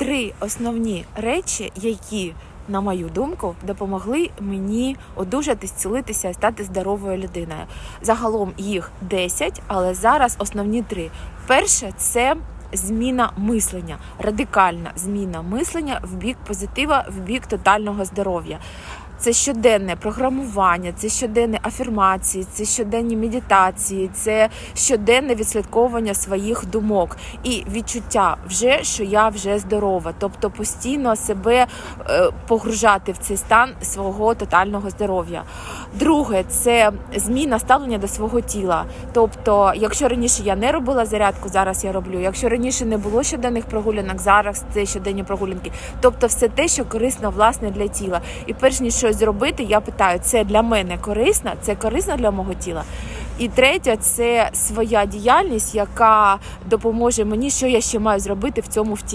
три основні речі, які, на мою думку, допомогли мені одужати, зцілитися і стати здоровою людиною. Загалом їх 10, але зараз основні три. Перше це зміна мислення, радикальна зміна мислення в бік позитива, в бік тотального здоров'я. Це щоденне програмування, це щоденні афірмації, це щоденні медитації, це щоденне відслідковування своїх думок і відчуття вже, що я вже здорова, тобто постійно себе е, погружати в цей стан свого тотального здоров'я. Друге, це зміна ставлення до свого тіла. Тобто, якщо раніше я не робила зарядку, зараз я роблю. Якщо раніше не було щоденних прогулянок, зараз це щоденні прогулянки. Тобто, все те, що корисно власне для тіла. І перш ніж щось зробити, я питаю: це для мене корисно, це корисно для мого тіла. І третє це своя діяльність, яка допоможе мені, що я ще маю зробити в цьому втілі.